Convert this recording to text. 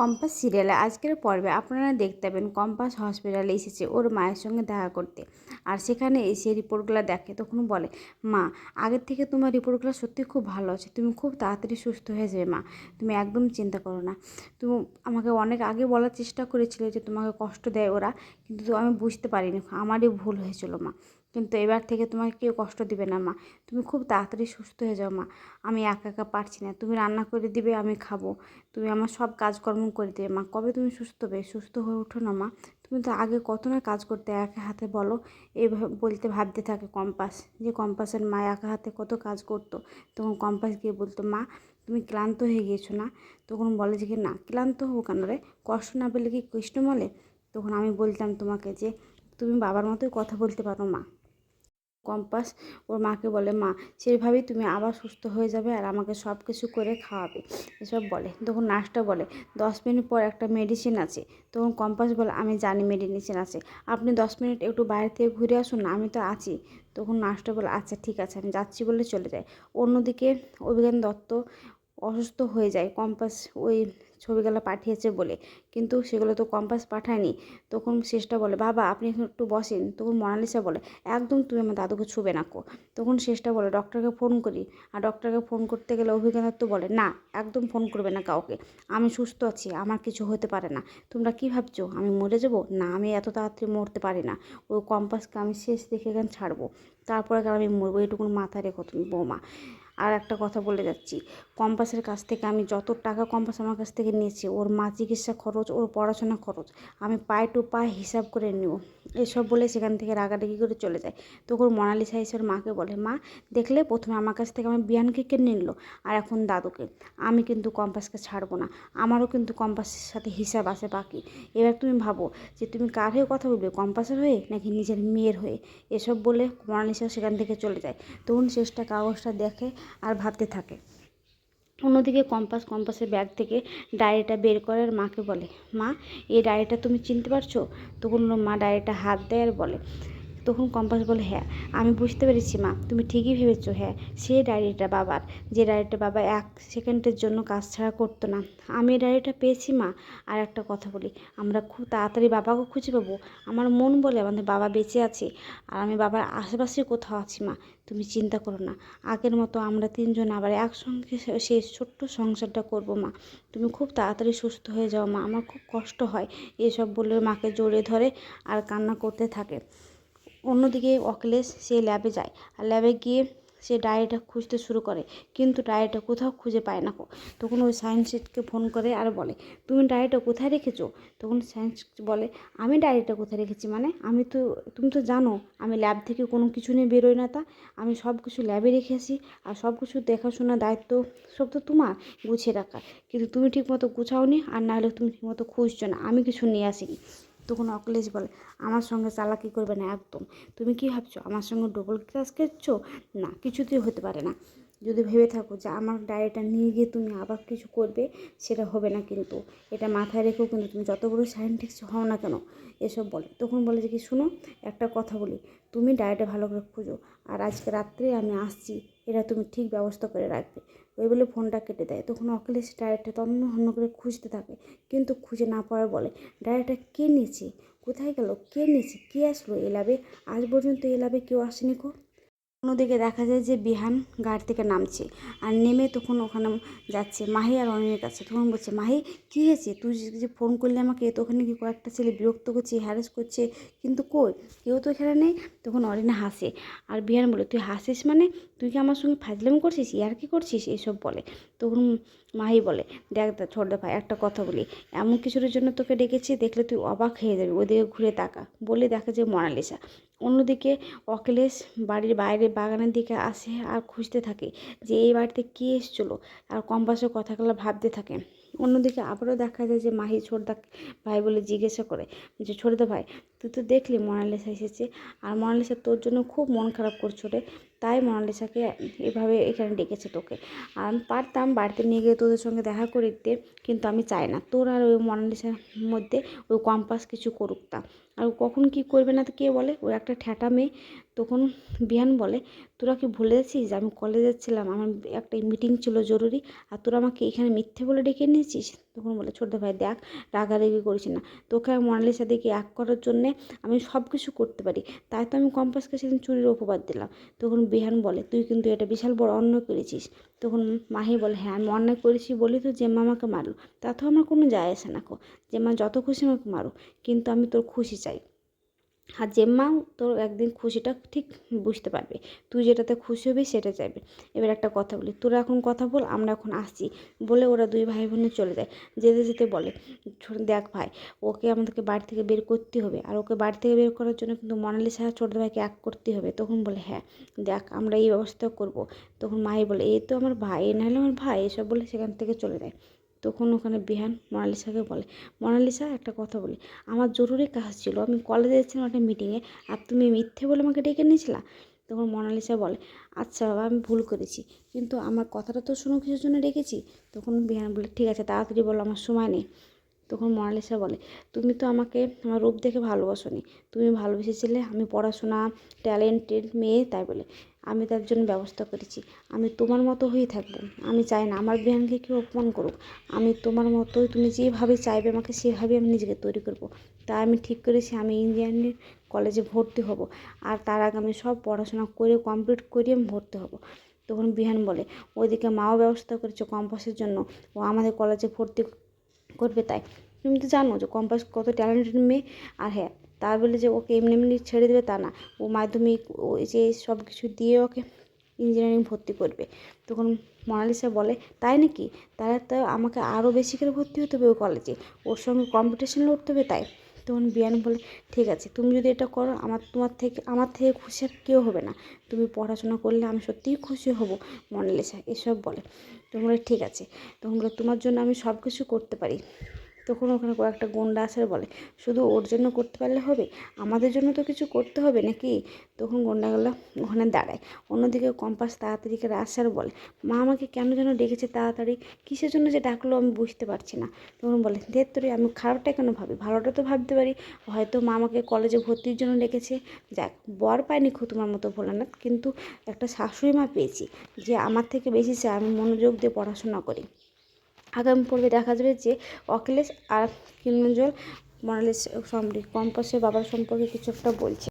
Compass সিরিয়ালে আজকের পর্বে আপনারা দেখতে পাবেন কম্পাস হসপিটালে এসেছে ওর মায়ের সঙ্গে দেখা করতে। আর সেখানে এসে রিপোর্টগুলো দেখে তখন বলে, মা, আগের থেকে তোমার রিপোর্টগুলো সত্যি খুব ভালো আছে। তুমি খুব তাড়াতাড়ি সুস্থ হয়ে যাবে, মা। তুমি একদম চিন্তা করো না। তুমি আমাকে অনেক আগে বলার চেষ্টা করেছিলে যে তোমাকে কষ্ট দেয় ওরা, কিন্তু আমি বুঝতে পারিনি। আমারই ভুল হয়েছিল, মা। কিন্তু এবার থেকে তোমাকে কেউ কষ্ট দিবে না, মা। তুমি খুব তাড়াতাড়ি সুস্থ হয়ে যাও, মা। আমি একা একা পারছি না। তুমি রান্না করে দিবে, আমি খাব। তুমি আমার সব কাজকর্ম করে দেবে, মা। কবে তুমি সুস্থ হবে? সুস্থ হয়ে ওঠো না, মা। তুমি তো আগে কত না কাজ করতে একা হাতে বলো। এইভাবে বলতে ভাবতে থাকে কম্পাস যে, কম্পাসের মা একা হাতে কত কাজ করতো। তখন কম্পাস গিয়ে বলতো, মা, তুমি ক্লান্ত হয়ে গিয়েছো না? তখন বলে যে না, ক্লান্ত হব কেন রে? কষ্ট না পেলে কি কৃষ্ণ বলে? তখন আমি বলতাম তোমাকে যে, তুমি বাবার মতোই কথা বলতে পারো, মা। কম্পাস। ওর মাকে বলে, মা সেইভাবেই তুমি আবার সুস্থ হয়ে যাবে আর আমাকে সব কিছু করে খাওয়াবে। এসব বলে। তখন নার্সটা বলে, দশ মিনিট পর একটা মেডিসিন আছে। তখন কম্পাস বলে, আমি জানি মেডিসিন আছে। আপনি দশ মিনিট একটু বাইরে থেকে ঘুরে আসুন না আমি তো আছি। তখন নার্সটা বলে আচ্ছা ঠিক আছে, আমি যাচ্ছি বলে চলে যায় অন্যদিকে অভিজ্ঞান দত্ত অসুস্থ হয়ে যায়, কম্পাস ওই ছবিগুলো পাঠিয়েছে বলে। কিন্তু সেগুলো তো কম্পাস পাঠায়নি। তখন শেষটা বলে, বাবা, আপনি এখন একটু বসেন। তখন মনালিসা বলে, একদম তুমি আমার দাদুকে ছুবে না কো। তখন শেষটা বলে, ডক্টরকে ফোন করি। আর ডক্টরকে ফোন করতে গেলে অভিজ্ঞতা বলে, না, একদম ফোন করবে না কাউকে। আমি সুস্থ আছি, আমার কিছু হতে পারে না। তোমরা কি ভাবছ, আমি মরে যাব? না, আমি এত তাড়াতাড়ি মরতে পারি না। ওই কম্পাসকে আমি শেষ দেখে গান ছাড়বো। তারপরে আমি মরবো এটুকুন মাথায় রেখো তুমি, বৌমা। আর একটা কথা বলে যাচ্ছি। কম্পাসের কাছ থেকে আমি যত টাকা কম্পাস আমার কাছ থেকে নিয়েছি, ওর মা চিকিৎসা খরচ, ওর পড়াশোনা খরচ, আমি পায়ে টু পায়ে হিসাব করে নিব। এসব বলে সেখান থেকে রাগারাগি করে চলে যায়। তখন মোনালিসা এসে ওর মাকে বলে, মা, দেখলে প্রথমে আমার কাছ থেকে আমার বিয়ানকে কিনে নিল, আর এখন দাদুকে। আমি কিন্তু কম্পাসকে ছাড়বো না। আমারও কিন্তু কম্পাসের সাথে হিসাব আছে বাকি। এবার তুমি ভাবো যে তুমি কার হয়ে কথা বলবে, কম্পাসের হয়ে নাকি নিজের মেয়ের হয়ে? এসব বলে মোনালিসা সেখান থেকে চলে যায়। তখন শেষটা কাগজটা দেখে আর ভাবতে থাকে। অন্যদিকে কম্পাস, কম্পাসের ব্যাগ থেকে ডায়েরিটা বের করে আর মাকে বলে, মা, এই ডায়েরিটা তুমি চিনতে পারছ? তখন মা, ডায়েরিটা হাত দেয় আর বলে। তখন কম্পাস বলে হ্যাঁ আমি বুঝতে পেরেছি মা, তুমি ঠিকই ভেবেছো হ্যাঁ সে ডায়েরিটা বাবার, যে ডায়েরিটা বাবা এক সেকেন্ডের জন্য কাজ ছাড়া করতো না। আমি ডায়েরিটা পেয়েছি মা। আর একটা কথা বলি, আমরা খুব তাড়াতাড়ি বাবাকে খুঁজে পাবো। আমার মন বলে আমাদের বাবা বেঁচে আছে, আর আমি বাবার আশেপাশে কোথাও আছি মা, তুমি চিন্তা করো না। আগের মতো আমরা তিনজন আবার একসঙ্গে সেই ছোট্ট সংসারটা করব মা। তুমি খুব তাড়াতাড়ি সুস্থ হয়ে যাও মা, আমার খুব কষ্ট হয় এসব বলে মাকে জড়িয়ে ধরে আর কান্না করতে থাকে। অন্যদিকে অখিলেশ সে ল্যাবে যায়। আর ল্যাবে গিয়ে সে ডায়েরিটা খুঁজতে শুরু করে। কিন্তু ডায়েরিটা কোথাও খুঁজে পায় না তখন ওই সায়েন্সকে ফোন করে আর বলে, তুমি ডায়েরিটা কোথায় রেখেছো? তখন সায়েন্স বলে, আমি ডায়েরিটা কোথায় রেখেছি? মানে আমি তো, তুমি তো জানো, আমি ল্যাব থেকে কোনো কিছু নিয়ে বেরোই না তা। আমি সব কিছু ল্যাবে রেখেছি আর সব কিছু দেখাশোনার দায়িত্ব সব তো তোমার গুছিয়ে রাখা কিন্তু তুমি ঠিকমতো গুছাওনি, আর না হলে তুমি ঠিকমতো খুঁজছো না। আমি কিছু নিয়ে আসিনি। তখন অখিলেশ বলে, আমার সঙ্গে চালাকি করবে না একদম। তুমি কি ভাবছ, আমার সঙ্গে ডবল ক্লাস খেয়েছো না, কিছুতেই হতে পারে না। যদি ভেবে থাকো যে আমার ডায়েরিটা নিয়ে গিয়ে তুমি আবার কিছু করবে, সেটা হবে না কিন্তু। এটা মাথায় রেখেও কিন্তু তুমি যত বড় সায়েন্টিস্ট হও না কেন, এসব বলে। তখন বলে যে কি, শুনো, একটা কথা বলি। তুমি ডায়েরিটা ভালো করে খুঁজো। আর আজকে রাত্রে আমি আসছি এটা তুমি ঠিক ব্যবস্থা করে রাখবে। ওই বলে ফোনটা কেটে দেয়। তখন অখিলেশ ডায়েরিটা তন্ন হন্য করে খুঁজতে থাকে, কিন্তু খুঁজে না পাওয়ার বলে, ডায়েরিটা কে নিয়েছে? কোথায় গেল? কে নিয়েছে? কে আসলো এ ল্যাবে? আজ পর্যন্ত এ ল্যাবে কেউ আসেনি কো? অন্যদিকে দেখা যায় যে বিহান গাড়ি থেকে নামছে আর নেমে তখন ওখানে যাচ্ছে মাহি আর অনিমের কাছে। তখন বলছে, মাহি, কী হয়েছে? তুই যে ফোন করলে আমাকে ওখানে কি কয়েকটা ছেলে বিরক্ত করছে হ্যারেস করছে, কিন্তু কই? কেউ তো এখানে নেই? তখন অরিনা হাসে আর বিহান বলে, তুই হাসিস মানে? তুই কি আমার সঙ্গে ফাজলাম করছিস? ইয়ার কি করছিস? এসব বলে। তখন মাহি বলে, দেখ দা, ছোট ভাই, একটা কথা বলি। এমন কিছুর জন্য তোকে ডেকেছি, দেখলে তুই অবাক হয়ে যাবি। ওদিকে ঘুরে তাকা। বলে দেখা যায় মনালিসা। অন্যদিকে অখিলেশ বাড়ির বাইরে বাগানের দিকে আসে আর খুঁজতে থাকে যে এই বাড়িতে কে এসেছিল আর কম্পাসের কথাগুলো ভাবতে থাকে। অন্যদিকে আবারও দেখা যায় যে মাহি ছোটদা ভাই বলে জিজ্ঞাসা করে যে ছোটদা ভাই, তুই তো দেখলি মোনালিসা এসেছে। আর মোনালিসা তোর জন্য খুব মন খারাপ করছ রে। তাই মোনালিসাকে এভাবে এখানে ডেকেছে তোকে। আর পারতাম বাড়িতে নিয়ে গিয়ে তোদের সঙ্গে দেখা করে দিতে কিন্তু আমি চাই না। তোর আর ওই মোনালিসার মধ্যে ওই কম্পাস কিছু করুক তা। আর কখন কি করবে না তো কে বলে? ও একটা ঠ্যাটা মেয়ে। তখন বিহান বলে, তোরা কি ভুলে যাচ্ছিস আমি কলেজে ছিলাম? আমার একটা মিটিং ছিল জরুরি। আর তোরা আমাকে এখানে মিথ্যে বলে ডেকে নিয়েছিস তখন বলে, ছোটো ভাই, দেখ, রাগারাগি করিস না। তোকে আর মনালিসা কি এক করার জন্যে আমি সব কিছু করতে পারি। তাই তো আমি কম্পাসকে সেদিন চুরির অপবাদ দিলাম। তখন বিহান বলে, তুই কিন্তু এটা বিশাল বড় অন্যায় করেছিস। তখন মাহি বলে হ্যাঁ আমি অন্যায় করেছি বলি তো জেম্মা আমাকে মারলো। তাতেও আমার কোনো যায় আসে না কো। জেম্মা যত খুশি আমাকে মারো কিন্তু আমি তোর খুশি চাই। আর জেম্মাও তোর একদিন খুশিটা ঠিক বুঝতে পারবে। তুই যেটাতে খুশি হবি সেটা চাইবে। এবার একটা কথা বলি, তোরা এখন কথা বল, আমরা এখন আসছি। বলে ওরা দুই ভাই বোনে চলে যায়। যেতে যেতে বলে দেখ ভাই, ওকে আমাদেরকে বাড়ি থেকে বের করতে হবে। আর ওকে বাড়ি থেকে বের করার জন্য কিন্তু মনালিসা আর ছোটো ভাইকে এক করতে হবে। তখন বলে হ্যাঁ দেখ, আমরা এই ব্যবস্থা করব। তখন মাই বলে, এই তো আমার ভাই, এ নাহলে আমার ভাই, এসব বলে সেখান থেকে চলে যায়। তখন ওখানে বিহান মোনালিসাকে বলে, মোনালিসা, একটা কথা বলি। আমার জরুরি কাজ ছিল, আমি কলেজে যাচ্ছিলাম একটা মিটিংয়ে আর তুমি মিথ্যে বলে আমাকে ডেকে নিয়েছিলা তখন মোনালিসা বলে আচ্ছা বাবা, আমি ভুল করেছি, কিন্তু আমার কথাটা তো শুনো কিছুর জন্য ডেকেছি। তখন বিহান বলে, ঠিক আছে, তাড়াতাড়ি বলো, আমার সময় নেই। তখন মোনালিসা বলে, তুমি তো আমাকে, আমার রূপ দেখে ভালোবাসোনি। তুমি ভালোবেসেছিলে, আমি পড়াশোনা ট্যালেন্টেড মেয়ে, তাই বলে। আমি তার জন্য ব্যবস্থা করেছি। আমি তোমার মতো হয়েই থাকব। আমি চাই না, আমার বিহানকে কেউ অপমান করুক। আমি তোমার মতোই, তুমি যেভাবে চাইবে আমাকে সেভাবেই আমি নিজেকে তৈরি করব। তাই আমি ঠিক করেছি, আমি ইঞ্জিনিয়ারিং কলেজে ভর্তি হব। আর তার আগে আমি সব পড়াশোনা করে কমপ্লিট করে আমি ভর্তি হব। তখন বিহান বলে, ওইদিকে মাও ব্যবস্থা করেছে কম্পাসের জন্য। ও আমাদের কলেজে ভর্তি করবে তাই। তুমি তো জানো যে কম্পাস কত ট্যালেন্টেড মেয়ে। আর হ্যাঁ তা বলে যে ওকে এমনি এমনি ছেড়ে দেবে তা না। ও মাধ্যমিক, ও যে সব কিছু দিয়ে ওকে ইঞ্জিনিয়ারিং ভর্তি করবে। তখন মোনালিসা বলে, তাই নাকি? তাহলে তো আমাকে আরও বেশি করে ভর্তি হতে হবে ওই কলেজে ওর সঙ্গে কম্পিটিশন লড়তে হবে তাই। তখন বিয়ান বলে, ঠিক আছে, তুমি যদি এটা করো, আমার তোমার থেকে, আমার থেকে খুশি আর কেউ হবে না। তুমি পড়াশোনা করলে আমি সত্যিই খুশি হব, মোনালিসা, এসব বলে। তখন বলে, ঠিক আছে। তখন বলে, তোমার জন্য আমি সব কিছু করতে পারি। তখন ওখানে কয়েকটা গুন্ডা আসার বলে, শুধু ওর জন্য করতে পারলে হবে? আমাদের জন্য তো কিছু করতে হবে নাকি? তখন গুন্ডাগুলো ওখানে দাঁড়ায়। অন্যদিকে কম্পাস তাড়াতাড়ি করে আসার বলে, মা আমাকে কেন যেন ডেকেছে তাড়াতাড়ি? কিসের জন্য যে ডাকলো আমি বুঝতে পারছি না। তখন বলে ধের তোরে, আমি খারাপটা কেন ভাবি? ভালোটা তো ভাবতে পারি। হয়তো মা আমাকে কলেজে ভর্তির জন্য ডেকেছে। যাক, বর পাইনি খু তোমার মতো ভোলানাথ, কিন্তু একটা শাশুড়ি মা পেয়েছি, যে আমার থেকে বেশি চায়। আমি মনোযোগ দিয়ে পড়াশোনা করি। আগামী পর্বে দেখা যাবে যে অখিলেশ আর কিরঞ্জল মনালিস কম্পাসের বাবার সম্পর্কে কিছু একটা বলছে।